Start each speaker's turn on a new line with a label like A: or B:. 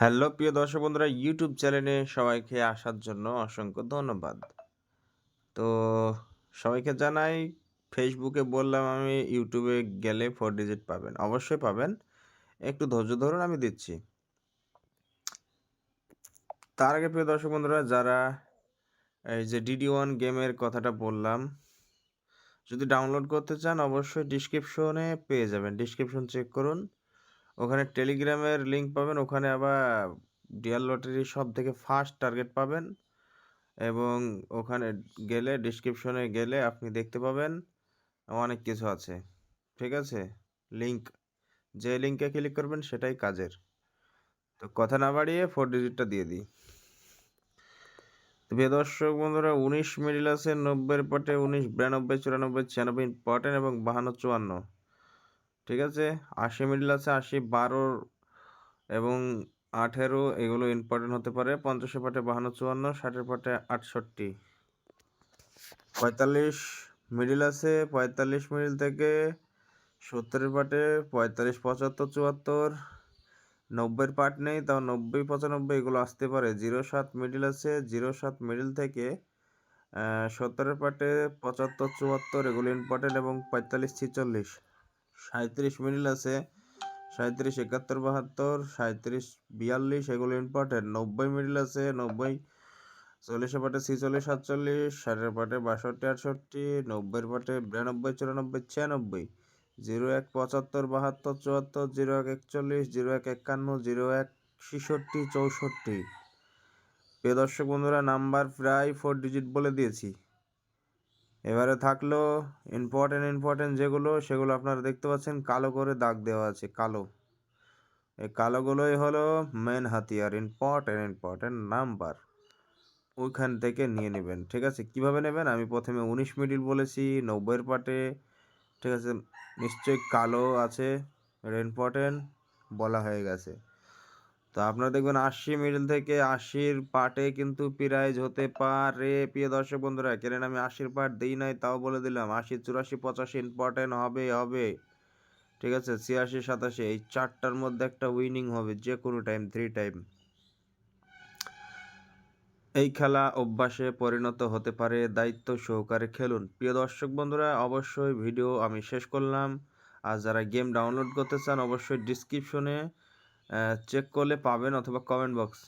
A: Hello, প্রিয় দর্শক বন্ধুরা ইউটিউব চ্যানেলে সবাইকে আসার জন্য অসংখ্য ধন্যবাদ। তো সবাইকে জানাই ফেসবুকে বললাম আমি ইউটিউবে গেলে ফোর ডিজিট পাবেন। অবশ্যই পাবেন। একটু ধৈর্য ধরুন, আমি দিচ্ছি। তার আগে, প্রিয় দর্শক বন্ধুরা, যারা এই যে ডিডি ওয়ান গেমের কথাটা বললাম, যদি ডাউনলোড করতে চান, অবশ্যই ডিসক্রিপশনে পেয়ে যাবেন। ডিসক্রিপশন চেক করুন। ওখানে টেলিগ্রামের লিঙ্ক পাবেন, ওখানে আবার ডিয়ার লটারি সব থেকে ফার্স্ট টার্গেট পাবেন এবং ওখানে গেলে ডিসক্রিপশনে গেলে আপনি দেখতে পাবেন অনেক কিছু আছে, ঠিক আছে? লিঙ্ক যে লিঙ্কে ক্লিক করবেন সেটাই কাজের। তো কথা না বাড়িয়ে ফোর ডিজিটটা দিয়ে দিই। প্রিয় দর্শক বন্ধুরা, উনিশ মিডিল আছে, নব্বইয়ের পটে উনিশ, বিরানব্বই, চুরানব্বই, ছিয়ানব্বই ইম্পর্টেন্ট এবং বাহান্ন, চুয়ান্ন। ঠিক আছে? আশি মিডিল আছে, আশি বারো এবং আঠেরো, এগুলো ইম্পর্টেন্ট হতে পারে। পঞ্চাশের পাটে বাহান্ন, চুয়ান্ন, ষাটের পাটে আটষট্টি। পঁয়তাল্লিশ মিডিল আছে, পঁয়তাল্লিশ মিডিল থেকে সত্তরের পাটে পঁয়তাল্লিশ, পঁচাত্তর, চুয়াত্তর। নব্বইয়ের পার্ট নেই, তাও নব্বই, পঁচানব্বই, এগুলো আসতে পারে। জিরো সাত মিডিল আছে, জিরো সাত মিডিল থেকে সত্তরের পাটে পঁচাত্তর, চুয়াত্তর, এগুলো ইম্পর্টেন্ট এবং পঁয়তাল্লিশ, ছিচল্লিশ। সাঁত্রিশ মিডিল আছে। সাঁত্রিশ একাত্তর, বাহাত্তর সাঁত্রিশ বিয়াল্লিশ, এগুলো ইম্পর্টেন্ট নব্বই মিডিল আছে, নব্বই চল্লিশে পাটে ছিচল্লিশ, সাতচল্লিশ, ষাটের পাটে বাষট্টি, আটষট্টি, নব্বইয়ের পাটে বিরানব্বই, চুরানব্বই, ছিয়ানব্বই, জিরো এক, পঁচাত্তর, বাহাত্তর, চুয়াত্তর, জিরো এক, একচল্লিশ, জিরো এক, একান্ন, জিরো এক, ছেষট্টি, চৌষট্টি। প্রিয় দর্শক বন্ধুরা, নাম্বার প্রায় ফোর ডিজিট বলে দিয়েছি। এবারে থাকল ইম্পর্টেন্ট ইম্পর্টেন্ট যেগুলো, সেগুলো আপনারা দেখতে পাচ্ছেন। কালো করে দাগ দেওয়া আছে, কালো। এই কালোগুলোই হলো মেন হাতিয়ার ইম্পর্টেন্ট ইম্পর্টেন্ট নাম্বার ওইখান থেকে নিয়ে নেবেন, ঠিক আছে? কীভাবে নেবেন? আমি প্রথমে উনিশ মিডিল বলেছি, নব্বইয়ের পাটে, ঠিক আছে? নিশ্চয়ই কালো আছে এটা ইম্পর্টেন্ট বলা হয়ে গেছে। তো আপনারা দেখবেন আশি মিডল থেকে আশির পার্টে কিন্তু প্রাইজ হতে পারে। প্রিয় দর্শক বন্ধুরা কেন আমি আশির পার্ট দিই নাই, তাও বলে দিলাম, আশি, চুরাশি, পঁচাশি ইম্পর্টেন্ট হবে হবে। ঠিক আছে, ছিয়াশি, সাতাশি, এই চারটার মধ্যে একটা উইনিং হবে যে কোনো টাইম থ্রি টাইম এই খেলা অভ্যাসে পরিণত হতে পারে, দায়িত্ব সহকারে খেলুন। প্রিয় দর্শক বন্ধুরা, অবশ্যই ভিডিও আমি শেষ করলাম। আর যারা গেম ডাউনলোড করতে চান, অবশ্যই ডিসক্রিপশনে চেক করলে পাবেন অথবা কমেন্ট বক্স